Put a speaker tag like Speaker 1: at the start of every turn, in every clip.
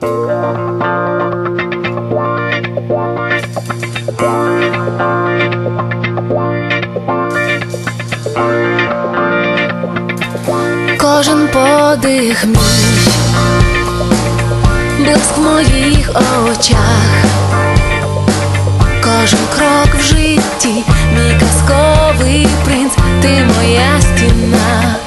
Speaker 1: Кожен подих мій, блиск в моїх очах, кожен крок в житті, мій казковий принц, ти моя стіна.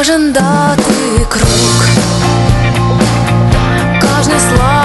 Speaker 1: кожен дати крок, кожне слово.